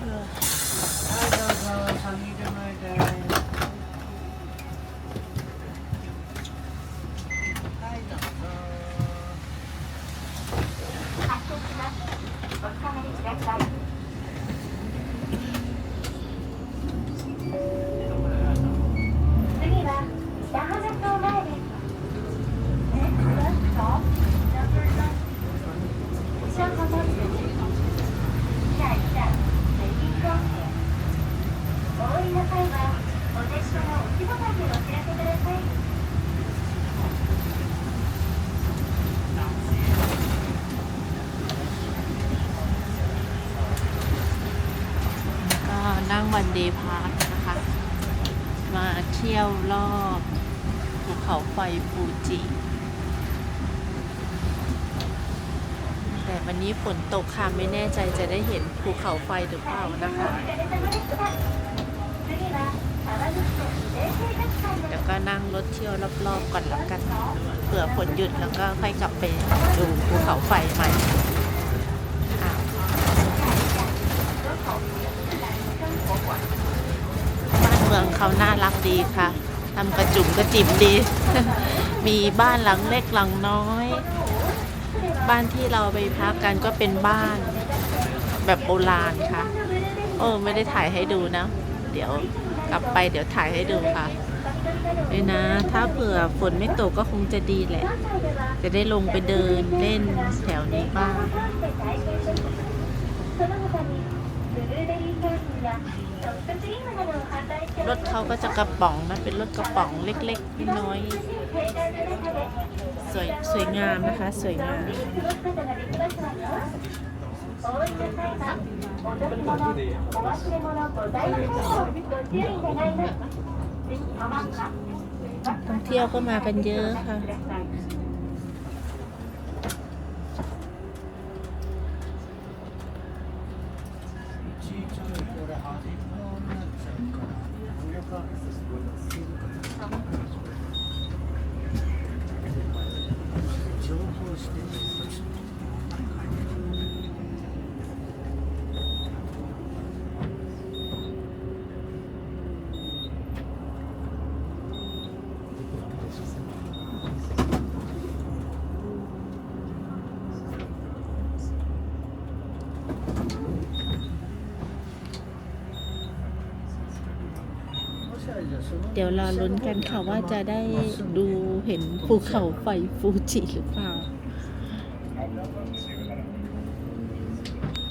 对 วันเดย์พาร์คนะคะ มาเที่ยวรอบภูเขาไฟฟูจิ แต่วันนี้ฝนตกค่ะไม่แน่ใจจะได้เห็นภูเขาไฟหรือเปล่านะคะเดี๋ยวก็นั่งรถเที่ยวรอบๆก่อนแล้วกันเผื่อฝนหยุดแล้วก็ค่อยกลับไปดูภูเขาไฟใหม่啊。 เขาน่ารักดีค่ะทำกระจุ่มกระจิ๋มดี มีบ้านหลังเล็กหลังน้อย บ้านที่เราไปพักกันก็เป็นบ้านแบบโบราณค่ะเออไม่ได้ถ่ายให้ดูนะ เดี๋ยวกลับไปเดี๋ยวถ่ายให้ดูค่ะเลยนะ ถ้าเผื่อฝนไม่ตกก็คงจะดีแหละ จะได้ลงไปเดินเล่นแถวนี้บ้าง รถเขาก็จะกระป๋องนะเป็นรถกระป๋องเล็กๆน้อยสวยสวยงามนะคะ สวยงามท่องเที่ยวก็มากันเยอะค่ะ เดี๋ยวรอลุ้นกันค่ะว่าจะได้ดูเห็นภูเขาไฟฟูจิหรือเปล่า